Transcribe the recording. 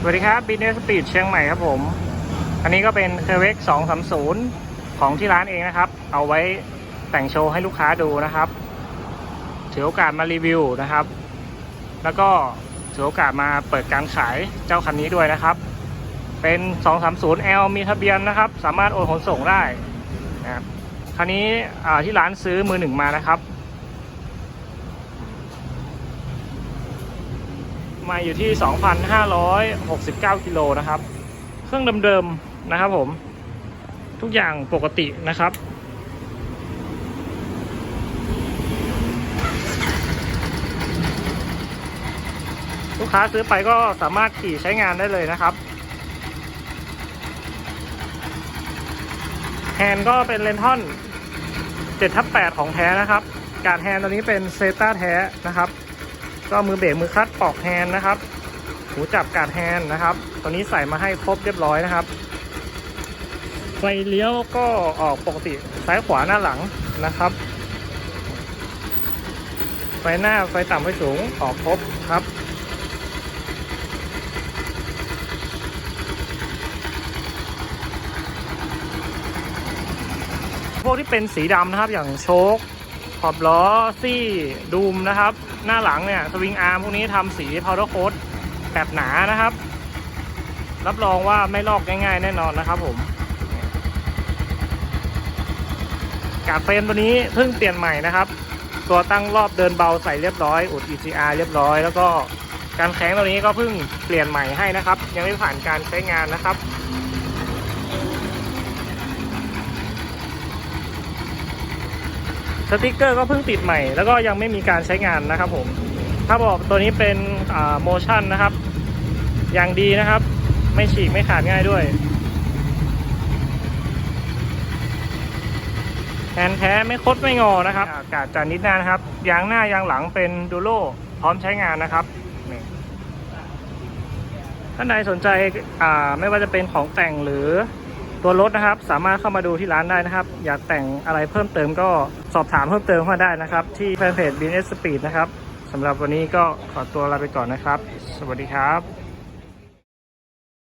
สวัสดีครับบินเนสปีดเชียงใหม่ครับผม อันนี้ก็เป็นเคเวก230ของที่ร้านเองนะครับ เอาไว้แต่งโชว์ให้ลูกค้าดูนะครับ ถือโอกาสมารีวิวนะครับ แล้วก็ถือโอกาสมาเปิดการขายเจ้าคันนี้ด้วยนะครับ เป็น 230L มีทะเบียนนะครับ สามารถโอนขนส่งได้นะครับคันนี้ที่ร้านซื้อมือหนึ่งมานะครับ มาอยู่ที่ 2,569 กิโลนะครับ เครื่องเดิมๆนะครับผม ทุกอย่างปกตินะครับ ลูกค้าซื้อไปก็สามารถขี่ใช้งานได้เลยนะครับ แฮนด์ก็เป็นเลนทอน7ทับ8ของแท้นะครับ การแฮนด์ตัวนี้เป็นเซต้าแท้นะครับ ก็มือเบรกมือคลัตช์ปอกแฮนด์นะครับหูจับการแฮนด์นะครับ ตัวนี้ใส่มาให้ครบเรียบร้อยนะครับ ไฟเลี้ยวก็ออกปกติซ้ายขวาหน้าหลังนะครับ ไฟหน้าไฟต่ำไฟสูงออกครบครับพวกที่เป็นสีดำนะครับอย่างโชค ขอบล้อซี่ดูมนะครับ หน้าหลังเนี่ยสวิงอาร์มพวกนี้ทำสีพาวเดอร์โค้ดแบบหนานะครับ รับรองว่าไม่ลอกง่ายๆ แน่นอนนะครับผมกาดเฟรมตัวนี้เพิ่งเปลี่ยนใหม่นะครับ ตัวตั้งรอบเดินเบาใส่เรียบร้อยอุด ECR เรียบร้อย แล้วก็การแข้งตัวนี้ก็เพิ่งเปลี่ยนใหม่ให้นะครับ ยังไม่ผ่านการใช้งานนะครับ สติกเกอร์ก็เพิ่งติดใหม่ แล้วก็ยังไม่มีการใช้งานนะครับผมถ้าบอกตัวนี้เป็นโมชั่นนะครับ อย่างดีนะครับ ไม่ฉีกไม่ขาดง่ายด้วยแฮนแท้ไม่คดไม่งอนะครับ อากาศจานนิดหน้านะครับ ยางหน้ายางหลังเป็นดูโลพร้อมใช้งานนะครับท่านใดสนใจไม่ว่าจะเป็นของแต่งหรือ ตัวรถนะครับ สามารถเข้ามาดูที่ร้านได้นะครับ อยากแต่งอะไรเพิ่มเติมก็สอบถามเพิ่มเติมเข้ามาได้นะครับ ที่แฟนเพจ b n s Speed นะครับสำหรับวันนี้ก็ขอตัวลาไปก่อนนะครับ สวัสดีครับ